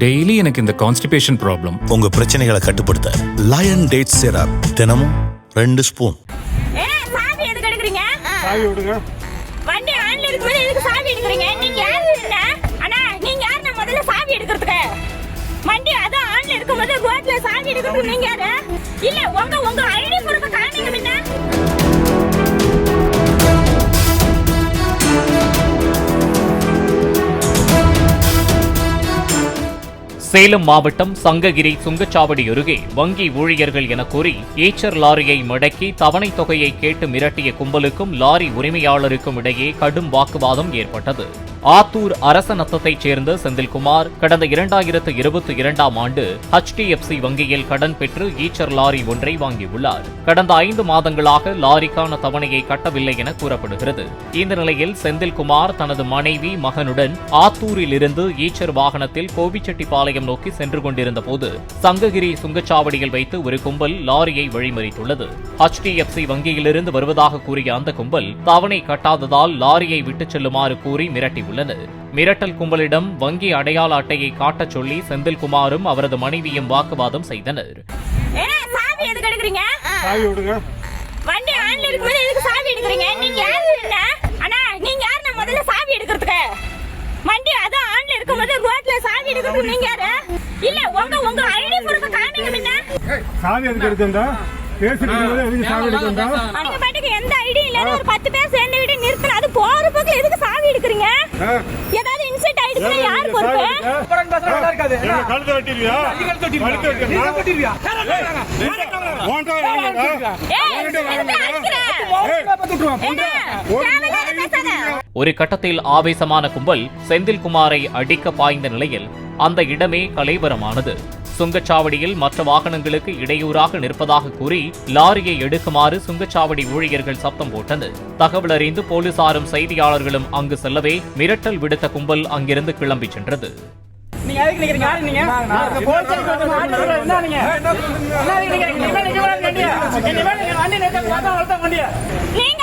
Daily எனக்கு இந்த constipation problem உங்க பிரச்சனைகளை கட்டுப்படுத்த லயன் டேட் சிரப் தினமும் ரெண்டு ஸ்பூன் ஏ சாவி எதுக்கு எடுக்கிறீங்க? சாவி விடுங்க வண்டி ஆன்ல இருக்கும்போது எதுக்கு சாவி எடுக்கிறீங்க? நீங்க யாரு அண்ணா நீங்க யாரு நான் முதல்ல சாவி எடுக்கிறதுக்கு? வண்டி அதான் ஆன்ல இருக்கும்போது ரோட்ல சாவி எடுக்கிறதுக்கு நீங்க யாரு? இல்ல உங்க உங்க ஐடி ப்ரூஃப் காமிங்க முன்ன சேலம் மாவட்டம் சங்ககிரி சுங்கச்சாவடி அருகே வங்கி ஊழியர்கள் என கூறி ஏச்சர் லாரியை மடக்கி தவணைத் தொகையை கேட்டு மிரட்டிய கும்பலுக்கும் லாரி உரிமையாளருக்கும் இடையே கடும் வாக்குவாதம் ஏற்பட்டது. ஆத்தூர் அரச நத்தத்தைச் சேர்ந்த செந்தில்குமார் கடந்த இரண்டாயிரத்து இருபத்தி இரண்டாம் ஆண்டு ஹெச்டிஎஃப்சி வங்கியில் கடன் பெற்று ஈச்சர் லாரி ஒன்றை வாங்கியுள்ளார். கடந்த ஐந்து மாதங்களாக லாரிக்கான தவணையை கட்டவில்லை என கூறப்படுகிறது. இந்த நிலையில் செந்தில்குமார் தனது மனைவி மகனுடன் ஆத்தூரில் இருந்து ஈச்சர் வாகனத்தில் கோபிச்செட்டிப்பாளையம் நோக்கி சென்று கொண்டிருந்த போது சங்ககிரி சுங்கச்சாவடியில் வைத்து ஒரு கும்பல் லாரியை வழிமறித்துள்ளது. ஹெச்டிஎஃப்சி வங்கியிலிருந்து வருவதாக கூறிய அந்த கும்பல் தவணை கட்டாததால் லாரியை விட்டுச் செல்லுமாறு கூறி மிரட்டியுள்ளனர் மிரட்டல் கும்பலிடம் வங்கி அடையாள அட்டையை காட்டச் சொல்லி செந்தில்குமாரும் அவரது மனைவியும் வாக்குவாதம் செய்தனர். சாவி எதுக்கு எடுக்கிறீங்க? சாவி விடுங்க வண்டி ஆன்ல இருக்கும்போது எதுக்கு சாவி எடுக்கிறீங்க? நீங்க யாரு? என்ன? அண்ணா நீங்க யாரு நான் முதல்ல சாவி எடுக்கிறதுக்கு? வண்டி அதான் ஆன்ல இருக்கும்போது ரோட்ல சாவி எடுக்கிறதுக்கு நீங்க யாரு? இல்ல உங்க உங்க ஐடி ப்ரூஃப் காமிங்க முன்ன சாவி எதுக்கு எடுத்துருந்தா பேசிட்டு இருக்கும்போது எதுக்கு சாவி எடுத்துருந்தா அவங்க பாட்டுக்கு எந்த ஐடி இல்லன்னு ஒரு பத்து பேர் சேர்ந்துகிட்டு நிறுத்தணும் அது போற போக்கு எதுக்கு சாவி எடுக்கிறீங்க ஏதாவது இன்சிடென்ட் ஆயிடுச்சுன்னா யார் பொறுப்பு? கழுத்தை வெட்டிடுவியா? கழுத்தை வெட்டிடுவியா? உன்கிட்ட வாங்கடா. ஏய், எதுக்கு அடிக்கிற? என்ன? தேவையில்லாத பேசாத. ஒரு கட்டத்தில் ஆவேசமான கும்பல் செந்தில்குமாரை அடிக்க பாய்ந்த நிலையில் அந்த இடமே கலைவரமானது சுங்கச்சாவடியில் மற்ற வாகனங்களுக்கு இடையூறாக நிற்பதாக கூறி லாரியை எடுக்குமாறு சுங்கச்சாவடி ஊழியர்கள் சத்தம் போட்டனர் தகவல் அறிந்து போலீசாரும் செய்தியாளர்களும் அங்கு செல்லவே மிரட்டல் விடுத்த கும்பல் அங்கிருந்து கிளம்பிச் சென்றது. எதுக்கு நிக்கிறீங்க? யாரு என்ன என்ன வண்டியா வண்டி பார்த்தா வண்டியா நீங்க